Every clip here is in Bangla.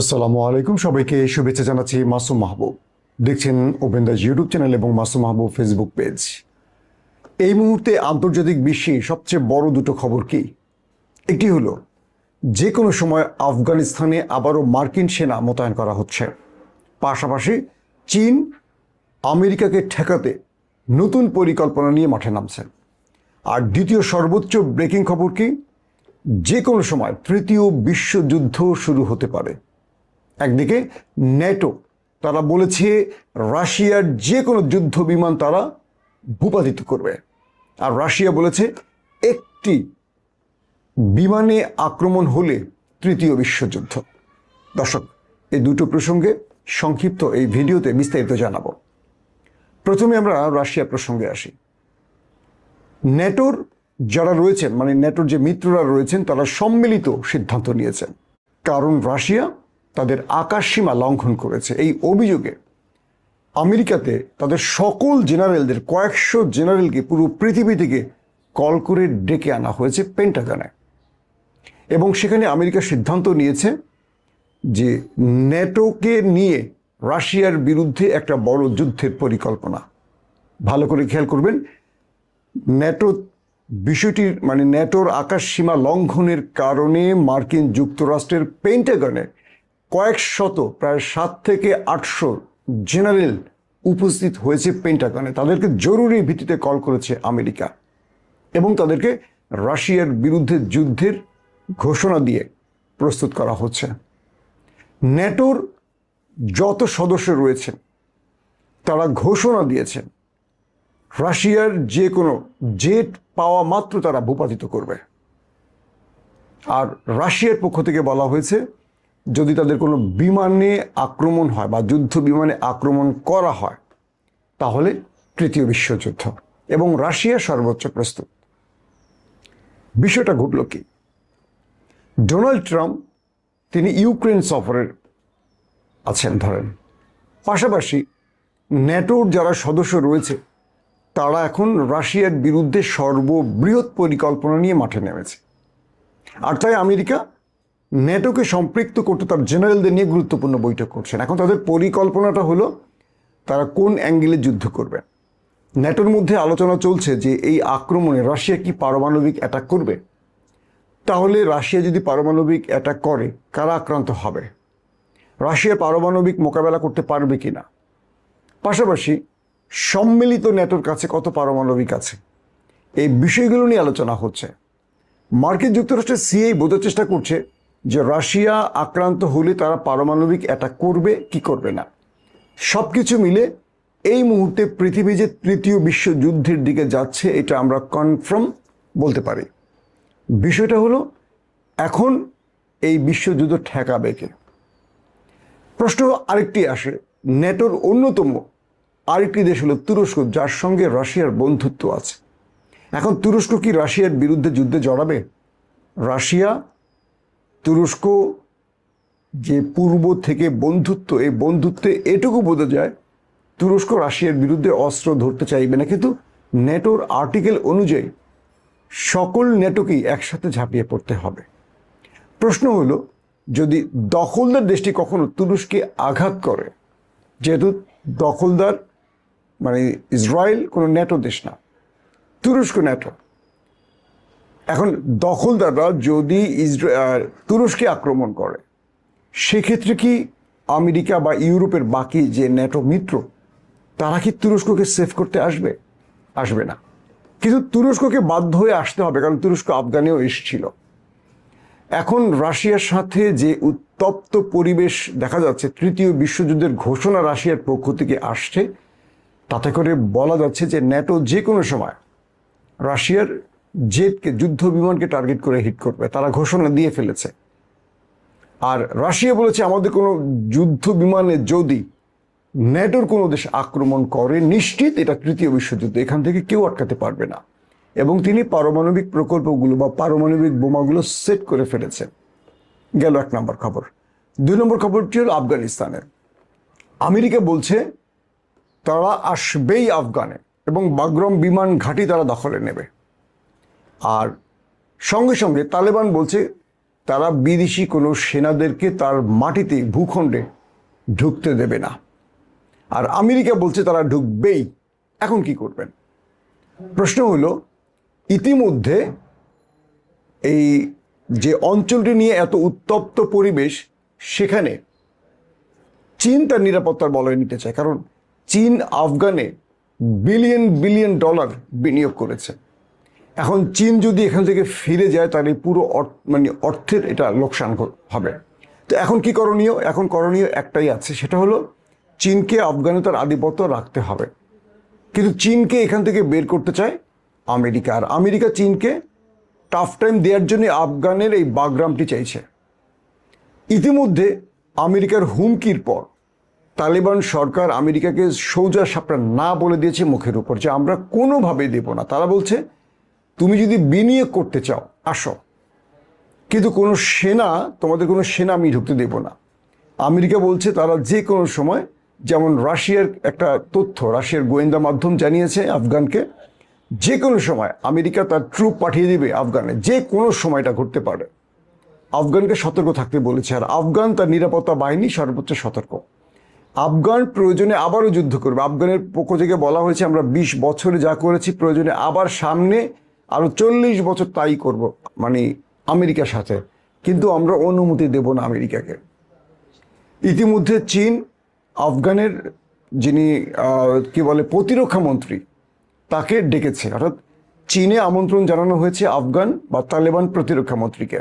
আসসালামু আলাইকুম। সবাইকে শুভেচ্ছা জানাচ্ছি মাসুম মাহবুব। দেখছেন ওপেন দাস ইউটিউব চ্যানেল এবং মাসুম মাহবুব ফেসবুক পেজ। এই মুহূর্তে আন্তর্জাতিক বিশ্বে সবচেয়ে বড় দুটো খবর কি? একটি হলো যে কোনো সময় আফগানিস্তানে আবারও মার্কিন সেনা মোতায়েন করা হচ্ছে। পাশাপাশি চীন আমেরিকাকে ঠেকাতে নতুন পরিকল্পনা নিয়ে মাঠে নামছে। আর দ্বিতীয় সর্বোচ্চ ব্রেকিং খবর কি? যে কোনো সময় তৃতীয় বিশ্বযুদ্ধ শুরু হতে পারে। একদিকে ন্যাটো, তারা বলেছে রাশিয়ার যে কোনো যুদ্ধ বিমান তারা ভূপাতিত করবে। আর রাশিয়া বলেছে একটি বিমানে আক্রমণ হলে তৃতীয় বিশ্বযুদ্ধ। দর্শক, এই দুটো প্রসঙ্গে সংক্ষিপ্ত এই ভিডিওতে বিস্তারিত জানাব। প্রথমে আমরা রাশিয়া প্রসঙ্গে আসি। ন্যাটোর যারা রয়েছেন মানে ন্যাটোর যে মিত্ররা রয়েছেন, তারা সম্মিলিত সিদ্ধান্ত নিয়েছেন। কারণ রাশিয়া তাদের আকাশসীমা লঙ্ঘন করেছে। এই অভিযোগে আমেরিকাতে তাদের সকল জেনারেলদের কয়েকশো জেনারেলকে পুরো পৃথিবী থেকে কল করে ডেকে আনা হয়েছে পেন্টাগনে। এবং সেখানে আমেরিকা সিদ্ধান্ত নিয়েছে যে ন্যাটোকে নিয়ে রাশিয়ার বিরুদ্ধে একটা বড় যুদ্ধের পরিকল্পনা। ভালো করে খেয়াল করবেন, ন্যাটো বিষয়টির মানে ন্যাটোর আকাশ সীমা লঙ্ঘনের কারণে মার্কিন যুক্তরাষ্ট্রের পেন্টাগনে কয়েক শত প্রায় সাত থেকে আটশো জেনারেল উপস্থিত হয়েছে পেন্টাগনে। তাদেরকে জরুরি ভিত্তিতে কল করেছে আমেরিকা এবং তাদেরকে রাশিয়ার বিরুদ্ধে যুদ্ধের ঘোষণা দিয়ে প্রস্তুত করা হচ্ছে। ন্যাটোর যত সদস্য রয়েছেন তারা ঘোষণা দিয়েছেন রাশিয়ার যে কোনো জেট পাওয়া মাত্র তারা ভূপাতিত করবে। আর রাশিয়ার পক্ষ থেকে বলা হয়েছে যদি তাদের কোনো বিমানে আক্রমণ হয় বা যুদ্ধ বিমানে আক্রমণ করা হয়, তাহলে তৃতীয় বিশ্বযুদ্ধ এবং রাশিয়া সর্বোচ্চ প্রস্তুত। বিষয়টা ঘটল কি? ডোনাল্ড ট্রাম্প, তিনি ইউক্রেন সফরের আছেন ধরেন। পাশাপাশি ন্যাটোর যারা সদস্য রয়েছে, তারা এখন রাশিয়ার বিরুদ্ধে সর্ববৃহৎ পরিকল্পনা নিয়ে মাঠে নেমেছে। আর তাই আমেরিকা ন্যাটোকে সম্পৃক্ত করতে তার জেনারেলদের নিয়ে গুরুত্বপূর্ণ বৈঠক করছেন। এখন তাদের পরিকল্পনাটা হলো, তারা কোন অ্যাঙ্গেলে যুদ্ধ করবে? ন্যাটোর মধ্যে আলোচনা চলছে যে এই আক্রমণে রাশিয়া কি পারমাণবিক অ্যাটাক করবে? তাহলে রাশিয়া যদি পারমাণবিক অ্যাটাক করে, কারা আক্রান্ত হবে? রাশিয়া পারমাণবিক মোকাবেলা করতে পারবে কি না পাশাপাশি সম্মিলিত ন্যাটোর কাছে কত পারমাণবিক আছে? এই বিষয়গুলো নিয়ে আলোচনা হচ্ছে। মার্কিন যুক্তরাষ্ট্রের সিআই বোঝার চেষ্টা করছে যে রাশিয়া আক্রান্ত হলে তারা পারমাণবিক অ্যাটাক করবে, কি করবে না? সব কিছু মিলে এই মুহূর্তে পৃথিবী যে তৃতীয় বিশ্বযুদ্ধের দিকে যাচ্ছে, এটা আমরা কনফার্ম বলতে পারি। বিষয়টা হলো, এখন এই বিশ্বযুদ্ধ ঠেকাবে কে? প্রশ্ন আরেকটি আসে, নেটোর অন্যতম আরেকটি দেশ হলো তুরস্ক, যার সঙ্গে রাশিয়ার বন্ধুত্ব আছে। এখন তুরস্ক কি রাশিয়ার বিরুদ্ধে যুদ্ধে জড়াবে? রাশিয়া তুরস্ক যে পূর্ব থেকে বন্ধুত্ব, এই বন্ধুত্বে এটুকু বোঝা যায় তুরস্ক রাশিয়ার বিরুদ্ধে অস্ত্র ধরতে চাইবে না। কিন্তু ন্যাটোর আর্টিকেল অনুযায়ী সকল ন্যাটোকেই একসাথে ঝাঁপিয়ে পড়তে হবে। প্রশ্ন হলো, যদি দখলদার দেশটি কখনো তুরস্কে আঘাত করে, যেহেতু দখলদার মানে ইসরায়েল কোনো ন্যাটো দেশ না, তুরস্ক ন্যাটো এখন দখলদাররা যদি তুরস্কে আক্রমণ করে, সেক্ষেত্রে কি আমেরিকা বা ইউরোপের বাকি যে ন্যাটো মিত্র, তারা কি তুরস্ককে সেভ করতে আসবে? আসবে না। কিন্তু তুরস্ককে বাধ্য হয়ে আসতে হবে, কারণ তুরস্ক আফগানেও এসেছিল। এখন রাশিয়ার সাথে যে উত্তপ্ত পরিবেশ দেখা যাচ্ছে, তৃতীয় বিশ্বযুদ্ধের ঘোষণা রাশিয়ার পক্ষ থেকে আসছে, তাতে করে বলা যাচ্ছে যে ন্যাটো যে কোনো সময় রাশিয়ার জেটকে যুদ্ধ বিমানকে টার্গেট করে হিট করবে। তারা ঘোষণা দিয়ে ফেলেছে। আর রাশিয়া বলেছে, আমাদের কোনো যুদ্ধ বিমানে যদি ন্যাটোর কোনো দেশ আক্রমণ করে, নিশ্চিত এটা তৃতীয় বিশ্বযুদ্ধ। এখান থেকে কেউ আটকাতে পারবে না। এবং তিনি পারমাণবিক প্রকল্পগুলো বা পারমাণবিক বোমাগুলো সেট করে ফেলেছেন। গেল এক নম্বর খবর। দুই নম্বর খবরটি হল আফগানিস্তানের। আমেরিকা বলছে, তারা আসবেই আফগানে এবং বাগরম বিমান ঘাঁটি তারা দখলে নেবে। আর সঙ্গে সঙ্গে তালেবান বলছে, তারা বিদেশি কোনো সেনাদেরকে তার মাটিতে ভূখণ্ডে ঢুকতে দেবে না। আর আমেরিকা বলছে তারা ঢুকবেই। এখন কি করবেন? প্রশ্ন হলো, ইতিমধ্যে এই যে অঞ্চলটি নিয়ে এত উত্তপ্ত পরিবেশ, সেখানে চীন তার নিরাপত্তার বলয় নিতে চায়। কারণ চীন আফগানে বিলিয়ন বিলিয়ন ডলার বিনিয়োগ করেছে। এখন চীন যদি এখান থেকে ফিরে যায়, তাহলে পুরো মানে অর্থের এটা লোকসান হবে। তো এখন কি করণীয়? এখন করণীয় একটাই আছে, সেটা হলো চীনকে আফগানে তার আধিপত্য রাখতে হবে। কিন্তু চীনকে এখান থেকে বের করতে চায় আমেরিকা, আর আমেরিকা চীনকে টাফ টাইম দেওয়ার জন্য আফগানের এই বাগরামটি চাইছে। ইতিমধ্যে আমেরিকার হুমকির পর তালেবান সরকার আমেরিকাকে সৌজা সাপটা না বলে দিয়েছে মুখের উপর, যে আমরা কোনোভাবেই দেব না। তারা বলছে তুমি যদি বিনিয়োগ করতে চাও, আসো। কিন্তু কোনো সেনা, তোমাদের কোনো সেনা আমি ঢুকতে দেব না। আমেরিকা বলছে তারা যে কোনো সময়, যেমন রাশিয়ার একটা তথ্য, রাশিয়ার গোয়েন্দা মাধ্যম জানিয়েছে আফগানকে, যে কোনো সময় আমেরিকা তার ট্রুপ পাঠিয়ে দিবে আফগানে, যে কোনো সময়টা ঘটতে পারে। আফগানকে সতর্ক থাকতে বলেছে, আর আফগান তার নিরাপত্তা বাহিনী সর্বোচ্চ সতর্ক। আফগান প্রয়োজনে আবারও যুদ্ধ করবে। আফগানের পক্ষ থেকে বলা হয়েছে, আমরা বিশ বছরে যা করেছি, প্রয়োজনে আবার সামনে আরও চল্লিশ বছর তাই করব মানে আমেরিকার সাথে। কিন্তু আমরা অনুমতি দেব না আমেরিকাকে। ইতিমধ্যে চীন, আফগানের যিনি কি বলে, প্রতিরক্ষা মন্ত্রী, তাকে ডেকেছে। অর্থাৎ চীনে আমন্ত্রণ জানানো হয়েছে আফগান বা তালেবান প্রতিরক্ষা মন্ত্রীকে।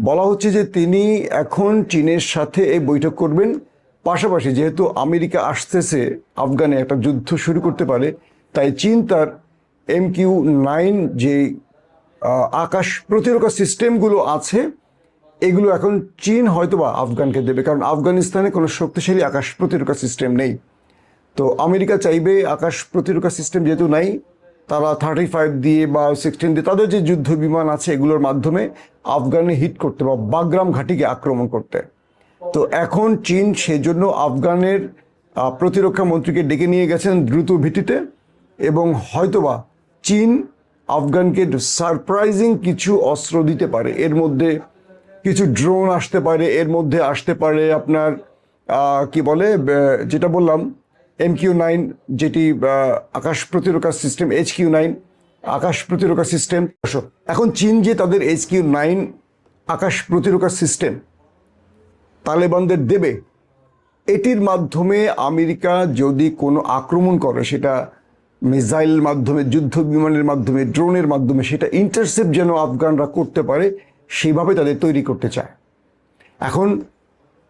বলা হচ্ছে যে তিনি এখন চীনের সাথে এই বৈঠক করবেন। পাশাপাশি যেহেতু আমেরিকা আসতেছে, আফগানে একটা যুদ্ধ শুরু করতে পারে, তাই চীন তার এম কিউ নাইন যে আকাশ প্রতিরক্ষা সিস্টেমগুলো আছে, এগুলো এখন চীন হয়তোবা আফগানকে দেবে, কারণ আফগানিস্তানে কোনো শক্তিশালী আকাশ প্রতিরক্ষা সিস্টেম নেই। তো আমেরিকা চাইবে আকাশ প্রতিরক্ষা সিস্টেম যেহেতু নাই, তারা থার্টি ফাইভ দিয়ে বা সিক্সটিন দিয়ে, তাদের যে যুদ্ধ বিমান আছে এগুলোর মাধ্যমে আফগানে হিট করতে বা বাগরাম ঘাটিকে আক্রমণ করতে। তো এখন চীন সেজন্য আফগানের প্রতিরক্ষা মন্ত্রীকে ডেকে নিয়ে গেছেন দ্রুত ভিত্তিতে এবং হয়তোবা চীন আফগানকে সারপ্রাইজিং কিছু অস্ত্র দিতে পারে। এর মধ্যে কিছু ড্রোন আসতে পারে, এর মধ্যে আসতে পারে আপনার কি বলে যেটা বললাম এম কিউ নাইন যেটি আকাশ প্রতিরক্ষা সিস্টেম এইচ কিউ নাইন আকাশ প্রতিরক্ষা সিস্টেম এখন চীন যে তাদের এইচ কিউ নাইন আকাশ প্রতিরক্ষা সিস্টেম তালেবানদের দেবে, এটির মাধ্যমে আমেরিকা যদি কোনো আক্রমণ করে, সেটা মিসাইল মাধ্যমে, যুদ্ধ বিমানের মাধ্যমে, ড্রোনের মাধ্যমে সেটা ইন্টারসেপ্ট যেন আফগানরা করতে পারে সেইভাবে তাদের তৈরি করতে চায়। এখন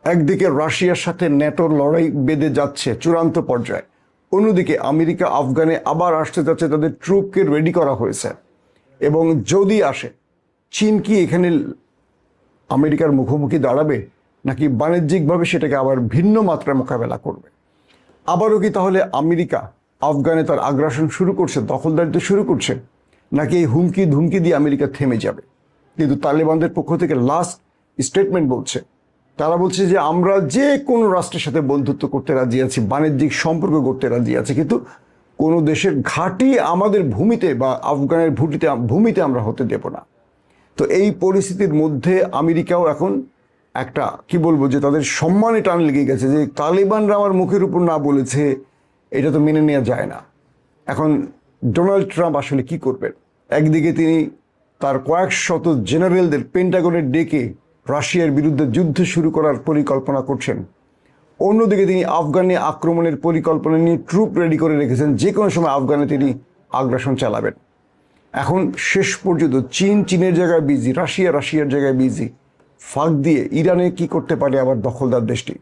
একদিকে রাশিয়ার সাথে ন্যাটোর লড়াই বেঁধে যাচ্ছে চূড়ান্ত পর্যায়ে। অন্যদিকে আমেরিকা আফগানে আবার আসতে যাচ্ছে, তাদের ট্রুপকে রেডি করা হয়েছে। এবং যদি আসে, চীন কি এখানে আমেরিকার মুখোমুখি দাঁড়াবে, নাকি বাণিজ্যিকভাবে সেটাকে আবার ভিন্ন মাত্রায় মোকাবেলা করবে? আবারও কি তাহলে আমেরিকা আফগানে তার আগ্রাসন শুরু করছে দখলদারিত্ব শুরু করছে, নাকি এই হুমকি ধুমকি দিয়ে আমেরিকা থেমে যাবে? কিন্তু তালেবানদের পক্ষ থেকে লাস্ট স্টেটমেন্ট বলছে, তারা বলছে যে আমরা যে কোনো রাষ্ট্রের সাথে বন্ধুত্ব করতে রাজি আছি, বাণিজ্যিক সম্পর্ক করতে রাজি আছি, কিন্তু কোনো দেশের ঘাঁটি আমাদের ভূমিতে বা আফগানের ভূমিতে ভূমিতে আমরা হতে দেব না। তো এই পরিস্থিতির মধ্যে আমেরিকাও এখন একটা, কি বলব, যে তাদের সম্মানে টান লেগে গেছে, যে তালেবানরা আমার মুখের উপর না বলেছে এটা তো মেনে নেওয়া যায় না। এখন ডোনাল্ড ট্রাম্প আসলে কি করবেন? একদিকে তিনি তার কয়েক শত জেনারেলদের পেন্টাগনের ডেকে রাশিয়ার বিরুদ্ধে যুদ্ধ শুরু করার পরিকল্পনা করছেন। অন্যদিকে তিনি আফগানে আক্রমণের পরিকল্পনা নিয়ে ট্রুপ রেডি করে রেখেছেন। যে কোনো সময় আফগানে তিনি আগ্রাসন চালাবেন। এখন শেষ পর্যন্ত চীন, চীনের জায়গায় বিজি রাশিয়া, রাশিয়ার জায়গায় বিজি ফাঁক দিয়ে ইরানে কি করতে পারে আবার দখলদার দেশটি?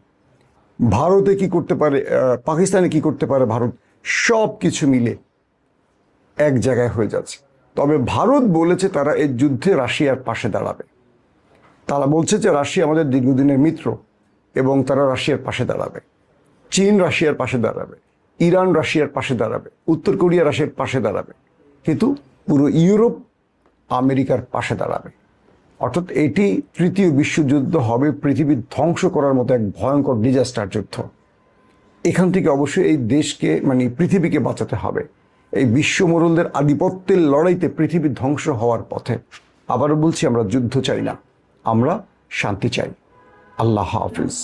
ভারতে কি করতে পারে পাকিস্তানে কি করতে পারে ভারত, সব কিছু মিলে এক জায়গায় হয়ে যাচ্ছে। তবে ভারত বলেছে তারা এই যুদ্ধে রাশিয়ার পাশে দাঁড়াবে। তারা বলছে যে রাশিয়া আমাদের দীর্ঘদিনের মিত্র এবং তারা রাশিয়ার পাশে দাঁড়াবে। চীন রাশিয়ার পাশে দাঁড়াবে। ইরান রাশিয়ার পাশে দাঁড়াবে। উত্তর কোরিয়া রাশিয়ার পাশে দাঁড়াবে। কিন্তু পুরো ইউরোপ আমেরিকার পাশে দাঁড়াবে। অর্থাৎ এটি তৃতীয় বিশ্বযুদ্ধ হবে পৃথিবীর ধ্বংস করার মতো এক ভয়ঙ্কর ডিজাস্টার যুদ্ধ। এখান থেকে অবশ্যই এই দেশকে মানে পৃথিবীকে বাঁচাতে হবে। এই বিশ্ব মোড়লদের আধিপত্যের লড়াইতে পৃথিবী ধ্বংস হওয়ার পথে। আবারও বলছি, আমরা যুদ্ধ চাই না, আমরা শান্তি চাই। আল্লাহ হাফিজ।